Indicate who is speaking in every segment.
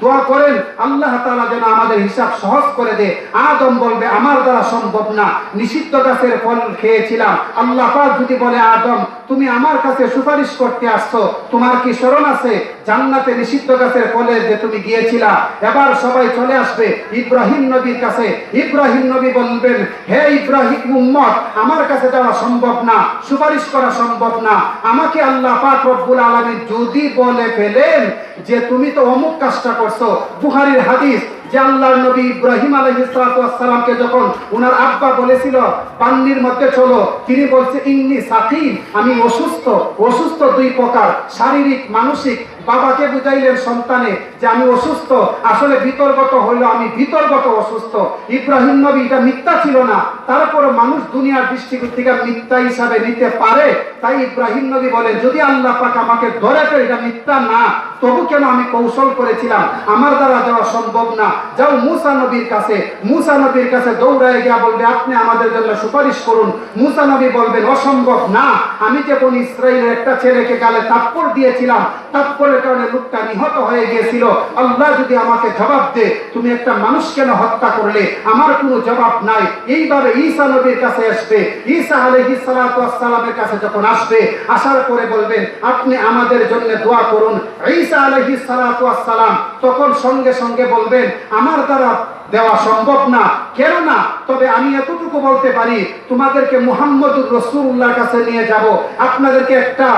Speaker 1: দোয়া করেন, আল্লাহ তালা যেন আমাদের হিসাব সহজ করে দে আদম বলবে, আমার দ্বারা সম্ভব না। নিষিদ্ধ গাছের ফল খেয়েছিলাম। আল্লাহ যদি বলে, আদম তুমি আমার কাছে সুপারিশ করতে আসছো। তোমার কি স্মরণ আছে? জান্নাতে নিষিদ্ধ গাছের ফলে যে তুমি গিয়েছিলা, এবার সবাই চলে আসবে ইব্রাহিম নবীর কাছে। ইব্রাহিম নবী বলবেন, হে ইব্রাহিম উম্মত, আমার কাছে যাওয়া সম্ভব না, সুপারিশ করা সম্ভব না। আমাকে আল্লাহ পাক রব্বুল আলামিন যদি বলে ফেলেন যে তুমি তো অমুক কাজটা করছ। বুহারির হাদিস যে আল্লাহর নবী ইব্রাহিম আলহিসামকে যখন ওনার আব্বা বলেছিল পান্নির মধ্যে চলো তিনি বলছে, ইন্নি সাকিম আমি অসুস্থ অসুস্থ দুই প্রকার, শারীরিক, মানসিক। বাবাকে বুঝাইলেন সন্তানে যে আমি অসুস্থ, আসলে বিতর্গত হইল আমি বিতর্গত অসুস্থ। ইব্রাহিম নবী, এটা মিথ্যা ছিল না। তারপরে মানুষ দুনিয়ার দৃষ্টিকোণ থেকে মিথ্যা হিসাবে নিতে পারে। তাই ইব্রাহিম নবী বলেন, যদি আল্লাহ পাক আমাকে ধরে তো এটা মিথ্যা না। তবু কেন আমি কৌশল করেছিলাম? আমার দ্বারা যাওয়া সম্ভব না। যাও মুসা নবীর কাছে, মুসা নবীর কাছে দৌড়ায় গিয়া বলবে, আপনি আমাদের জন্য সুপারিশ করুন। মুসা নবী বলবেন, অসম্ভব না। আমি যে কোন ইসরায়েলের একটা ছেলেকে গালে তাৎপর দিয়েছিলাম তাৎপরের কারণে লোকটা নিহত হয়ে গিয়েছিল। আল্লাহ যদি আমাকে জবাব দে, তুমি একটা মানুষ কেন হত্যা করলে? আমার কোনো জবাব নাই। এইভাবে ঈসা নবীর কাছে আসবে। ঈসা আলাইহিস সালাতু ওয়াস সালামের কাছে যখন আসবে, আসার পরে বলবেন, আপনি আমাদের জন্য দোয়া করুন। ঈসা আলাইহিস সালাতু ওয়াস সালাম তখন সঙ্গে সঙ্গে বলবেন, আমার দ্বারা দেওয়া সম্ভব না। কেন না তবে আমি এতটুকু বলতে পারি, তোমাদেরকে মুহাম্মদুর রসুল্লাহর কাছে নিয়ে যাব। আপনাদেরকে একটা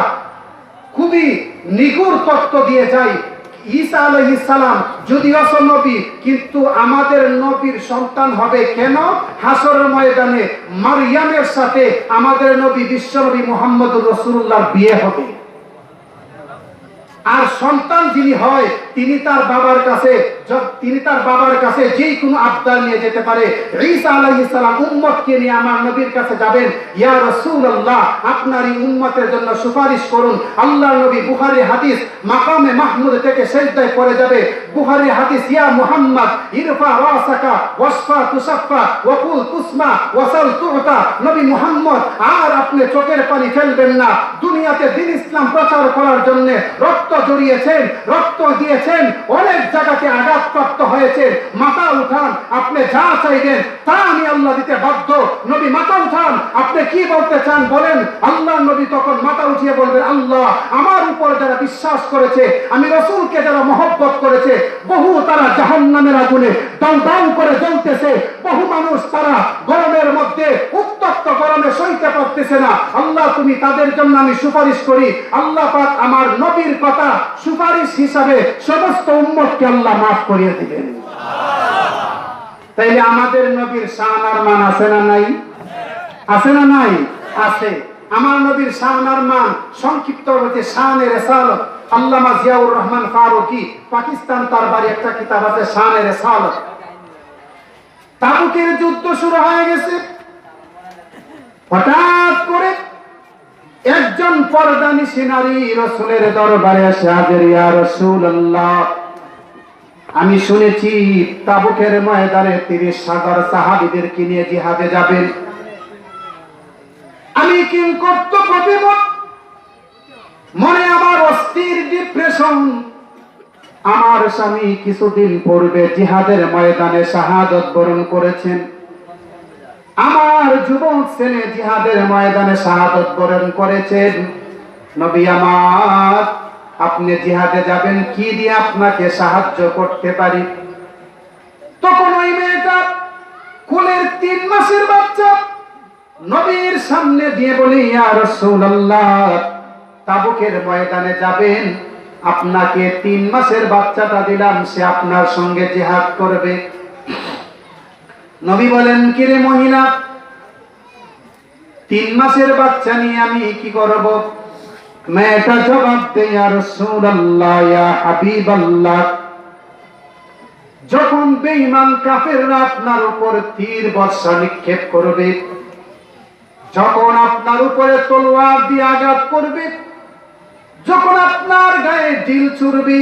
Speaker 1: খুবই নিগুড় তত্ত্ব দিয়ে যাই। ঈসা আলাইহিস সালাম যদিও নবী, কিন্তু আমাদের নবীর সন্তান হবে কেন? হাসরের ময়দানে মারিয়ামের সাথে আমাদের নবী বিশ্বনবী মোহাম্মদ রসুল্লাহর বিয়ে হবে। আর সন্তান যিনি হয়, তিনি তার বাবার কাছে তিনি তার বাবার কাছে যেই কোনো আবদার নিয়ে যেতে পারে, ঈসা উম্মতকে নিয়ে আমার নবীর কাছে যাবেন। ইয়া রাসূলুল্লাহ, আপনার এই উম্মতের জন্য সুপারিশ করুন। নবী বুখারী হাদিস মাকামে মাহমুদ থেকে সেজদায় পড়ে যাবে। বুখারী হাদিস, ইয়া মুহাম্মদ, ইরফা রাসাকা, ওয়াসফা তুসাফা তুসমা, ওয়াসাল তুতা। নবী মুহাম্মদ, আর আপনি চোখের পানি ফেলবেন না। দুনিয়াতে দিন ইসলাম প্রচার করার জন্য রক্ত জড়িয়েছেন, রক্ত দিয়েছেন, অনেক জায়গাতে আঘাতপ্রাপ্ত হয়েছে, মাথা উঠান, আপনি যা চাইবেন তা আমি আল্লাহ দিতে বাধ্য। নবী, মাথা উঠান, আপনি কি বলতে চান বলেন? আল্লাহ নবী তখন মাথা উঠিয়ে বলবেন, আল্লাহ, আমার উপর যারা বিশ্বাস করেছে, আমি রসুলকে যারা মহব্বত করেছে, বহু তারা জাহান্নামের আগুনে দাউ দাউ করে জ্বলতেছে, বহু মানুষ তারা গরমের মধ্যে সইতে পারতেছে না। আল্লাহ, তুমি তাদের জন্য আমি সুপারিশ করি। আল্লাহ পাক আমার নবীর কথা সুপারিশ হিসাবে সমস্ত উম্মতকে আল্লাহ মাফ করিয়ে দিবেন। তাইলে আমাদের নবীর শান আর মান আছে না নাই? আছে না নাই? আছে। আমার নবীর শান আর মান সংক্ষিপ্ত হচ্ছে শানে রেসালত। আল্লামা জিয়াউর রহমান ফারুকি পাকিস্তান তার বাড়ি একটা কিতাব আছে শানে রেসালত। তাবুকের যুদ্ধ শুরু হয়ে গেছে। হঠাৎ করে একজন পর্দানি সিনারি রসুলের দরবারে আমি শুনেছি তাবুকের ময়দানে তিরিশ হাজার সাহাবিদেরকে নিয়ে জিহাদে যাবেন। আমি কি বিমত মনে আমার অস্থির ডিপ্রেশন আমার স্বামী কিছুদিন পূর্বে জিহাদের ময়দানে শাহাদত বরণ করেছেন। আমার যুবক ছেলে জিহাদের ময়দানে শাহাদত বরণ করেছেন। নবী আমার, আপনি জিহাদে যাবেন, কি দিয়ে আপনাকে সাহায্য করতে পারি? তখন ওই মেয়েটা কুলের তিন মাসের বাচ্চা নবীর সামনে দিয়ে বলি রাসূলুল্লাহ, তাবুকের ময়দানে যাবেন, আপনাকে তিন মাসের বাচ্চাটা দিলাম, সে আপনার সঙ্গে জিহাদ করবে। নবী বলেন কিরে মহিলা তিন মাসের বাচ্চা নিয়ে আমি কি করব? মেয়েটা জবাব দে ইয়া রাসূলুল্লাহ, ইয়া যখন বেঈমান কাফেররা আপনার উপর তীর বর্ষা নিক্ষেপ করবে, যখন আপনার উপরে তলোয়ার দিয়ে আঘাত করবে, যখন আপনার গায়ে ঢিল ছুড়বে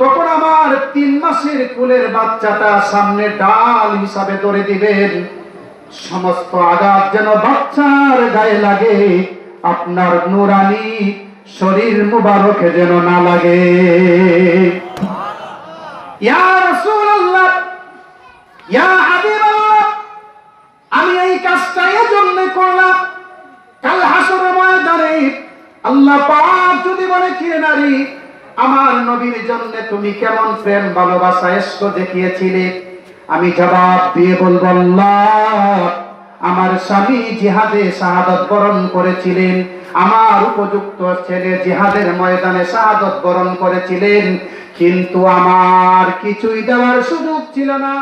Speaker 1: তখন আমার তিন মাসের কুলের বাচ্চাটা সামনে ডাল হিসাবে ধরে দিবেন। সমস্ত আঘাত যেন বাচ্চার গায়ে লাগে, আপনার নুরানি শরীর মুবারকে যেন না লাগে। আমি এই কাজটা এজন্য করলাম। কাল হাসর ময়দানে আল্লাহ পাক যদি বলে কি নারী আমার নবীর জন্য তুমি কেমন প্রেম ভালোবাসা এসক দেখিয়েছিলে? আমি জবাব দিয়ে বলব আমার স্বামী জিহাদে শাহাদত বরণ করেছিলেন। আমার উপযুক্ত ছেলে জিহাদের ময়দানে শাহাদত বরণ করেছিলেন। কিন্তু আমার কিছুই দেওয়ার সুযোগ ছিল না।